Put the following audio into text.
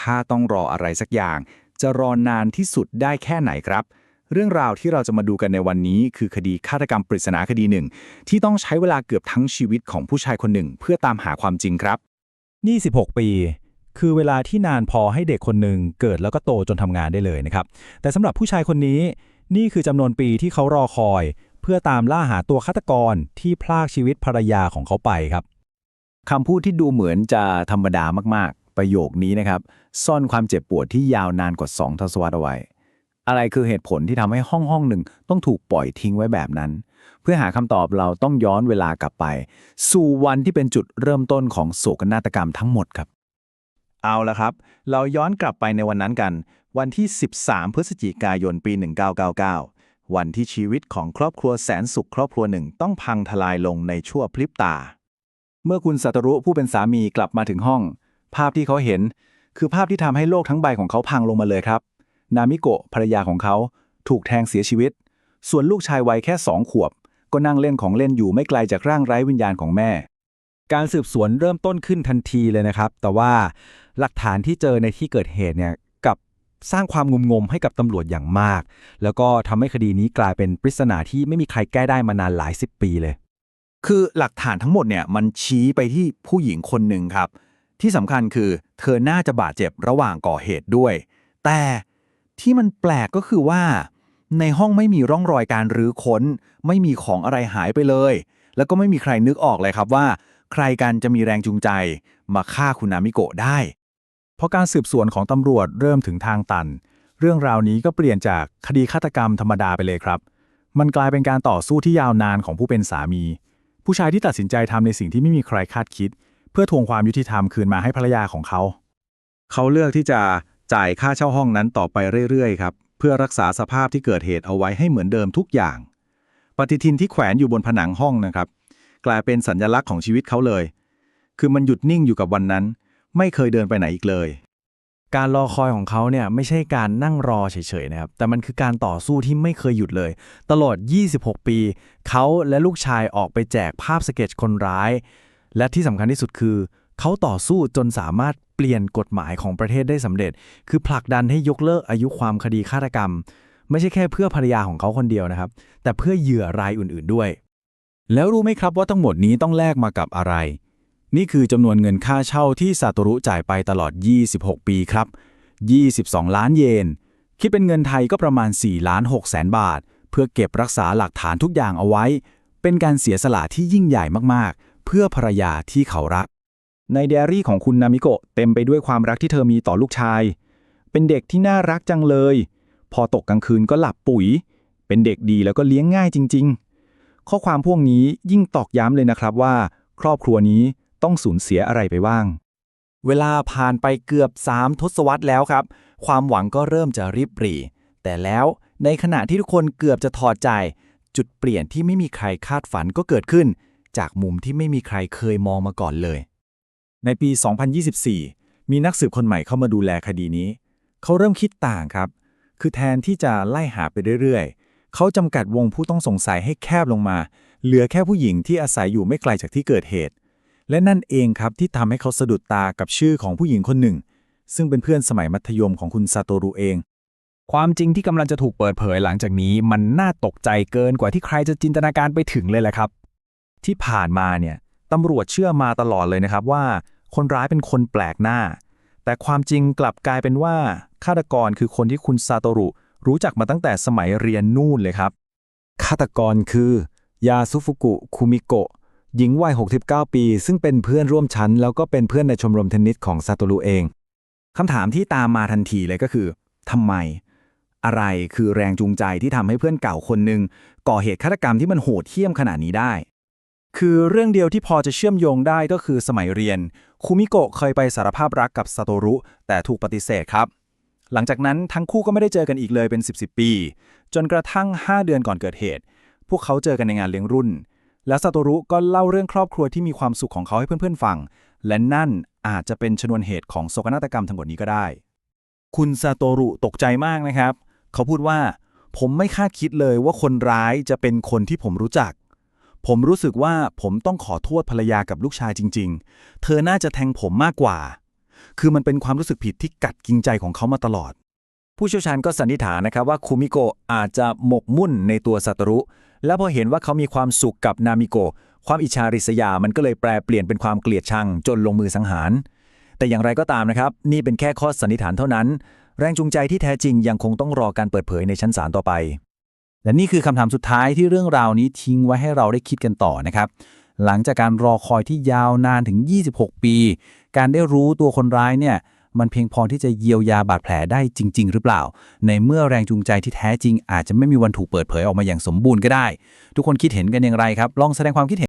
ถ้าต้องรออะไรสักอย่าง จะรอนานที่สุดได้แค่ไหนครับ เรื่องราวที่เราจะมาดูกันในวันนี้คือคดีฆาตกรรมปริศนาคดีหนึ่ง ที่ต้องใช้เวลาเกือบทั้งชีวิตของผู้ชายคนหนึ่ง เพื่อตามหาความจริงครับนี่16 ปี คือเวลาที่นานพอให้เด็กคนหนึ่งเกิดแล้วก็โตจนทำงานได้เลยนะครับ แต่สำหรับผู้ชายคนนี้ นี่คือจำนวนปีที่เขารอคอย เพื่อตามล่าหาตัวฆาตกรที่พลากชีวิตภรรยาของเขาไปครับ คำพูดที่ดูเหมือนจะธรรมดามากๆ ประโยคนี้นะครับ ซ่อนความเจ็บปวดที่ยาวนานกว่า 2 ทศวรรษเอาไว้ อะไรคือเหตุผลที่ทำให้ห้องห้องหนึ่งต้องถูกปล่อยทิ้งไว้แบบนั้น เพื่อหาคำตอบเราต้องย้อนเวลากลับไป สู่วันที่เป็นจุดเริ่มต้นของโศกนาฏกรรมทั้งหมดครับ เอาละครับ เราย้อนกลับไปในวันนั้นกัน วันที่ 13 พฤศจิกายนปี 1999 วันที่ชีวิตของครอบครัวแสนสุขครอบครัวหนึ่งต้องพังทลายลงในชั่วพริบตาเมื่อคุณสัตรุผู้เป็นสามีกลับมาถึงห้อง ภาพที่เขาเห็น คือภาพที่ทำให้โลกทั้งใบของเขาพังลงมาเลยครับ นามิโกะภรรยาของเขาถูกแทงเสียชีวิต ส่วนลูกชายวัยแค่สองขวบ ก็นั่งเล่นของเล่นอยู่ไม่ไกลจากร่างไร้วิญญาณของแม่ การสืบสวนเริ่มต้นขึ้นทันทีเลยนะครับ แต่ว่าหลักฐานที่เจอในที่เกิดเหตุเนี่ยกับสร้างความงุมงมให้กับตำรวจอย่างมาก แล้วก็ทำให้คดีนี้กลายเป็นปริศนาที่ไม่มีใครแก้ได้มานานหลายสิบปีเลย คือหลักฐานทั้งหมดเนี่ยมันชี้ไปที่ผู้หญิงคนหนึ่งครับ ที่สำคัญคือเธอน่าจะบาดเจ็บระหว่างก่อเหตุด้วย แต่ที่มันแปลกก็คือว่า ในห้องไม่มีร่องรอยการรื้อค้น ไม่มีของอะไรหายไปเลย แล้วก็ไม่มีใครนึกออกเลยครับว่า ใครกันจะมีแรงจูงใจ มาฆ่าคุณนามิโกะได้ เพราะการสืบสวนของตำรวจเริ่มถึงทางตัน เรื่องราวนี้ก็เปลี่ยนจากคดีฆาตกรรมธรรมดาไปเลยครับ มันกลายเป็นการต่อสู้ที่ยาวนานของผู้เป็นสามี ผู้ชายที่ตัดสินใจทำในสิ่งที่ไม่มีใครคาดคิด เพื่อทวงความยุติธรรมคืนมาให้ภรรยาของเขา เขาเลือกที่จะจ่ายค่าเช่าห้องนั้นต่อไปเรื่อยๆครับ เพื่อรักษาสภาพที่เกิดเหตุเอาไว้ให้เหมือนเดิมทุกอย่าง ปฏิทินที่แขวนอยู่บนผนังห้องนะครับ กลายเป็นสัญลักษณ์ของชีวิตเขาเลย คือมันหยุดนิ่งอยู่กับวันนั้น ไม่เคยเดินไปไหนอีกเลย การรอคอยของเขาเนี่ยไม่ใช่การนั่งรอเฉยๆนะครับ แต่มันคือการต่อสู้ที่ไม่เคยหยุดเลย ตลอด 26 ปี เขาและลูกชายออกไปแจกภาพสเก็ตคนร้าย และที่สำคัญที่สุดคือ เขาต่อสู้จนสามารถเปลี่ยนกฎหมายของประเทศได้สำเร็จ คือผลักดันให้ยกเลิกอายุความคดีฆาตกรรม ไม่ใช่แค่เพื่อภรรยาของเขาคนเดียวนะครับ แต่เพื่อเหยื่อรายอื่นๆด้วย แล้วรู้ไหมครับว่าทั้งหมดนี้ต้องแลกมากับอะไร นี่คือจำนวนเงินค่าเช่าที่ซาโตรุจ่ายไปตลอด 26 ปีครับ 22 ล้านเยน คิดเป็นเงินไทยก็ประมาณ4ล้าน6แสนบาท เพื่อเก็บรักษาหลักฐานทุกอย่างเอาไว้ เป็นการเสียสละที่ยิ่งใหญ่มากๆ เพื่อภรรยาที่เขารัก ในไดอารี่ของคุณนามิโกะเต็มไปด้วยความรักที่เธอมีต่อลูกชาย เป็นเด็กที่น่ารักจังเลย พอตกกลางคืนก็หลับปุ๋ย เป็นเด็กดีแล้วก็เลี้ยงง่ายจริง ๆ ข้อความพวกนี้ยิ่งตอกย้ำเลยนะครับว่า ครอบครัวนี้ต้องสูญเสียอะไรไปบ้าง เวลาผ่านไปเกือบ3ทศวรรษแล้วครับ ความหวังก็เริ่มจะริบหรี่ แต่แล้วในขณะที่ทุกคนเกือบจะถอดใจ จุดเปลี่ยนที่ไม่มีใครคาดฝันก็เกิดขึ้น จากมุมที่ไม่มีใครเคยมองมาก่อนเลย ในปี 2024 มีนักสืบคนใหม่เข้ามาดูแลคดีนี้ เขาเริ่มคิดต่างครับ คือแทนที่จะไล่หาไปเรื่อยๆ เขาจำกัดวงผู้ต้องสงสัยให้แคบลงมา เหลือแค่ผู้หญิงที่อาศัยอยู่ไม่ไกลจากที่เกิดเหตุ และนั่นเองครับที่ทำให้เขาสะดุดตากับชื่อของผู้หญิงคนหนึ่ง ซึ่งเป็นเพื่อนสมัยมัธยมของคุณซาโตรุเองความจริงที่กำลังจะถูกเปิดเผยหลังจากนี้ มันน่าตกใจเกินกว่าที่ใครจะจินตนาการไปถึงเลยแหละครับ ที่ผ่านมาเนี่ยตำรวจเชื่อมาตลอดเลยนะครับว่าคนร้ายเป็นคนแปลกหน้า แต่ความจริงกลับกลายเป็นว่าฆาตกรคือคนที่คุณซาโตรุ รู้จักมาตั้งแต่สมัยเรียนนู่นเลยครับฆาตกรคือยาซุฟุกุคุมิโกะหญิงวัย 69 ปี ซึ่งเป็นเพื่อนร่วมชั้น แล้วก็เป็นเพื่อนในชมรมเทนนิสของซาโตรุเองคำถามที่ตามมาทันทีเลยก็คือทำไม อะไรคือแรงจูงใจที่ทำให้เพื่อนเก่าคนหนึ่งก่อเหตุฆาตกรรมที่มันโหดเหี้ยมขนาดนี้ได้ คือเรื่องเดียวที่พอจะเชื่อมโยงได้ก็คือสมัยเรียน คุมิโกะเคยไปสารภาพรักกับซาโตรุ แต่ถูกปฏิเสธครับ หลังจากนั้นทั้งคู่ก็ไม่ได้เจอกันอีกเลยเป็น 10 10ปี จนกระทั่ง 5 เดือนก่อนเกิดเหตุ พวกเขาเจอกันในงานเลี้ยงรุ่น แล้วซาโตรุก็เล่าเรื่องครอบครัวที่มีความสุขของเขาให้เพื่อนๆฟัง และนั่นอาจจะเป็นชนวนเหตุของโศกนาฏกรรมทั้งหมดนี้ก็ได้ คุณซาโตรุตกใจมากนะครับ เขาพูดว่า ผมไม่คาดคิดเลยว่าคนร้ายจะเป็นคนที่ผมรู้จัก ผมรู้สึกว่าผมต้องขอโทษภรรยากับลูกชายจริง ๆ เธอน่าจะแทงผมมากกว่า คือมันเป็นความรู้สึกผิดที่กัดกินใจของเขามาตลอด ผู้เชี่ยวชาญก็สันนิษฐานนะครับว่าคุมิโกะอาจจะหมกมุ่นในตัวซาตรุ แล้วพอเห็นว่าเขามีความสุขกับนามิโกะความอิจฉาริษยามันก็เลยแปลเปลี่ยนเป็นความเกลียดชังจนลงมือสังหาร แต่อย่างไรก็ตามนะครับ นี่เป็นแค่ข้อสันนิษฐานเท่านั้น แรงจูงใจที่แท้จริงยังคงต้องรอการเปิดเผยในชั้นศาลต่อไป และนี่คือคำถามสุดท้ายที่เรื่องราวนี้ทิ้งไว้ให้เราได้คิดกันต่อนะครับ หลังจากการรอคอยที่ยาวนานถึง 26 ปี การได้รู้ตัวคนร้ายเนี่ยมันเพียงพอที่จะเยียวยาบาดแผลได้จริง ๆ หรือเปล่า ในเมื่อแรงจูงใจที่แท้จริง อาจจะไม่มีวันถูกเปิดเผยออกมาอย่างสมบูรณ์ก็ได้ ทุกคนคิดเห็นกันอย่างไรครับ ลองแสดงความคิดเห็น